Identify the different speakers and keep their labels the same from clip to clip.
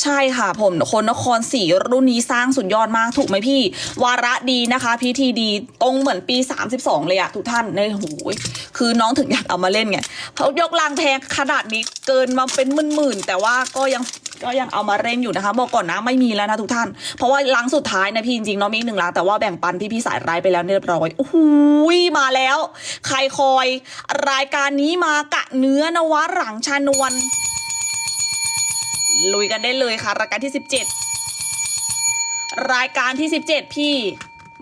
Speaker 1: ใช่ค่ะผมคนนครศรีรุ่นนี้สร้างสุดยอดมากถูกไหมพี่ วาระดีนะคะ พิธีดีตรงเหมือนปี 32 เลยอะทุกท่านในหูยคือน้องถึงอยากเอามาเล่นไงเขายกรางแพงขนาดนี้เกินมาเป็นหมื่นๆแต่ว่าก็ยังก็ยังเอามาเล่นอยู่นะคะ บอกก่อนนะไม่มีแล้วนะทุกท่าน เพราะว่าลังสุดท้ายนะพี่จริงๆน้องมีอีกหนึ่งลังแต่ว่าแบ่งปันพี่พี่สายร้ายไปแล้วเรียบร้อยโอ้โหมาแล้ว ใครคอย รายการนี้มากะเนื้อนวะหลังชานวน ลุยกันได้เลยค่ะ รายการที่ 17 รายการที่ 17 พี่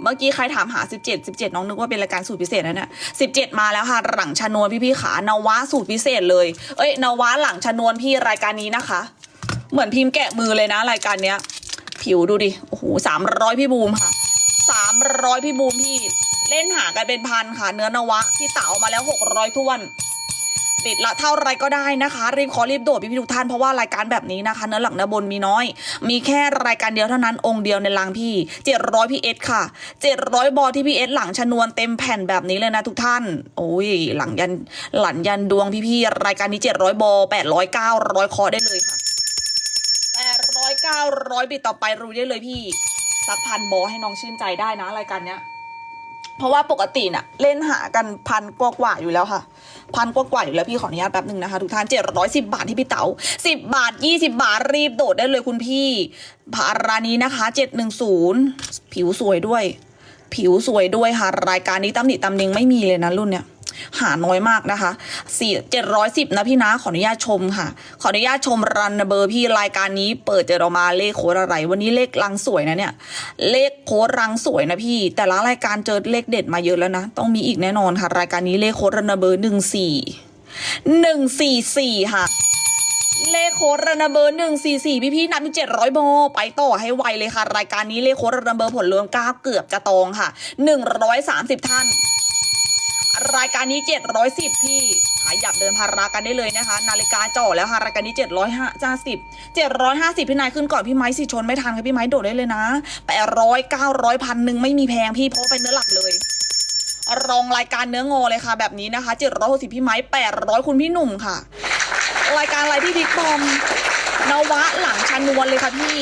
Speaker 1: เมื่อกี้ใครถามหา 17 17 น้องนึกว่าเป็นรายการสูตรพิเศษนะเนี่ย17 มาแล้วค่ะ หลังชนวนพี่พี่ๆขานวะสูตรพิเศษเลย เอ้ยนวะหลังชนวนพี่รายการนี้นะคะ เหมือนพิมพ์แกะมือเลยนะ รายการเนี้ย ผิวดูดิ โอ้โหสามร้อยพี่บูมค่ะสามร้อยพี่บูมพี่ เล่นหากันเป็นพันค่ะ เนื้อนวะพี่เต๋ามาแล้วหกร้อยท้วน ติดละเท่าไรก็ได้นะคะรีบขอรีบโดดพี่ๆทุกท่านเพราะว่ารายการแบบนี้นะคะ เนื้อหลังเนื้อบนมีน้อย มีแค่รายการเดียวเท่านั้นองค์เดียวในลังพี่เจ็ดร้อยพีเอสค่ะเจ็ดร้อยบอที่พีเอสหลังชนวนเต็มแผ่นแบบนี้เลยนะทุกท่าน โอ้ยหลังยันหลังยันดวงพี่ๆรายการนี้เจ็ดร้อยบอแปดร้อยเก้าร้อยคอได้เลยค่ะแปดร้อยเก้าร้อยบิตต่อไปรู้ได้เลยพี่สักพันบอให้น้องชื่นใจได้นะรายการเนี้ย เพราะว่าปกติน่ะเล่นหากันพันกว่าๆอยู่แล้วค่ะพันกว่าๆอยู่แล้วพี่ขออนุญาตแป๊บหนึ่งนะคะทุกท่านเจ็ดร้อยสิบาทที่พี่เต๋าสิบบาทยี่สิบาทรีบโดดได้เลยคุณพี่พารานี้นะคะเจ็ดหนึ่งศูนย์ผิวสวยด้วย ผิวสวยด้วยค่ะรายการนี้ตำหนิตำหนิงไม่มีเลยนะรุ่นเนี้ย หาน้อยมากนะคะสี่เจ็ดร้อยสิบนะพี่นะขออนุญาตชมค่ะ ขออนุญาตชมรันเบอร์พี่รายการนี้เปิดเจอเรามาเลขโค้ดอะไร วันนี้เลขรังสวยนะเนี่ย เลขโค้ดรังสวยนะพี่ แต่ละรายการเจอเลขเด็ดมาเยอะแล้วนะ ต้องมีอีกแน่นอนค่ะ รายการนี้เลขโค้ดรันเบอร์หนึ่งสี่หนึ่งสี่สี่ค่ะเลขโค้ดรันเบอร์หนึ่งสี่สี่พี่พี่ๆนับมีเจ็ดร้อยโบไปต่อให้ไวเลยค่ะ รายการนี้เลขโค้ดรันเบอร์ผลรวมเก้าเกือบจะตรงค่ะหนึ่งร้อยสามสิบท่าน รายการนี้ 710 พี่ขายหยับเดินพารากันได้เลยนะคะ นาฬิกาจ่อแล้วค่ะรายการนี้ 750 750 พี่นายขึ้นก่อนพี่ไม้สิชนไม่ทันค่ะพี่ไม้โดดได้เลยนะ800 900พันหนึ่งไม่มีแพงพี่เพราะเป็นเนื้อหลักเลยรองรายการเนื้องอเลยค่ะ แบบนี้นะคะ760พี่ไม้800 คุณพี่หนุ่มค่ะ รายการอะไรพี่บิ๊กบอม นวะหลังชานวนเลยค่ะพี่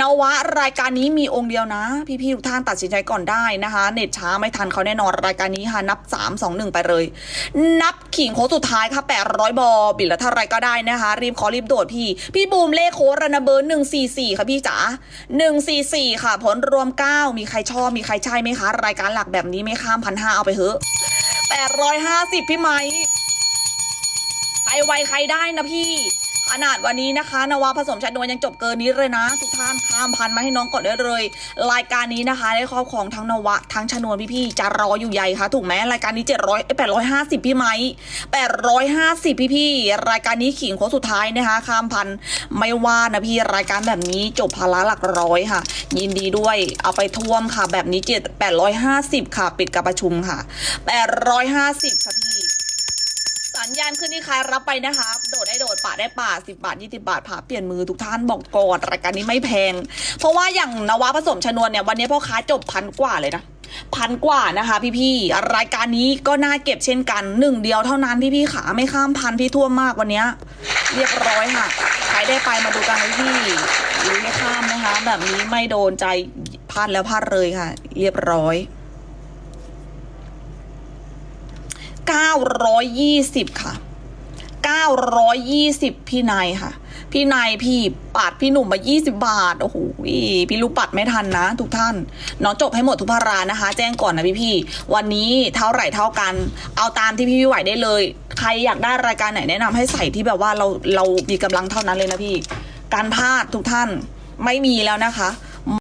Speaker 1: นวะรายการนี้มีองค์เดียวนะ พี่ๆทุกท่านตัดสินใจก่อนได้นะคะ เน็ตช้าไม่ทันเขาแน่นอนรายการนี้ค่ะนับ 3 2 1 ไปเลย นับขิงโค้สุดท้ายค่ะ 800 บอบิดละเท่าไรก็ได้นะคะ รีบขอรีบโดดพี่ พี่บูมเลขโค้ดระนาเบอร์144 ค่ะพี่จ๋า144 ค่ะ ผลรวม 9 มีใครชอบมีใครใช่ไหมคะ รายการหลักแบบนี้ไม่ข้ามพันห้าเอาไปเถอะ850 พี่ไม้ใคร ไวใครได้นะพี่ ขนาดวันนี้นะคะนวาผสมชัดนวลยังจบเกินนี้เลยนะทุกท่านข้ามพันมาให้น้องก่อนได้เลย รายการนี้นะคะ ได้ครอบครองทั้งนวะทั้งชนวนพี่ๆจะรออยู่ใหญ่ค่ะถูกไหมรายการนี้ 700 850 พี่ไหม850 พี่พี่รายการนี้ขิงโค้งสุดท้ายนะคะข้ามพันไม่ว่านะพี่รายการแบบนี้จบพาระหลักร้อยค่ะ ยินดีด้วยเอาไปท่วมค่ะ แบบนี้7 850 ค่ะ ปิดการประชุมค่ะ 850ค่ะพี่ สัญญาณขึ้นที่ใครรับไปนะคะ โดดได้โดดป่าได้ป่าสิบาทยี่สิบาทผ่าเปลี่ยนมือทุกท่านบอกก่อนรายการนี้ไม่แพง เพราะว่าอย่างนวะผสมชนวนเนี่ยวันนี้พ่อค้าจบพันกว่าเลยนะพันกว่านะคะพี่ๆรายการนี้ก็น่าเก็บเช่นกันหนึ่งเดียวเท่านั้นพี่ๆขาไม่ข้ามพันพี่ท่วมมากวันนี้เรียบร้อยค่ะใครได้ไปมาดูกันเลยพี่หรือไม่ข้ามนะคะ แบบนี้ไม่โดนใจพลาดแล้วพลาดเลยค่ะ เรียบร้อย 920 ค่ะ 920 พี่นายค่ะ พี่นายพี่ปัดพี่หนุ่มมา 20 บาท โอ้โหพี่ลูกปัดไม่ทันนะ ทุกท่านน้องจบให้หมดทุกพารานะคะ แจ้งก่อนนะพี่พี่วันนี้เท่าไหร่เท่ากัน เอาตามที่พี่ไหวได้เลย ใครอยากได้รายการไหนแนะนำให้ใส่ที่แบบว่าเราเรามีกำลังเท่านั้นเลยนะพี่ การพลาดทุกท่านไม่มีแล้วนะคะ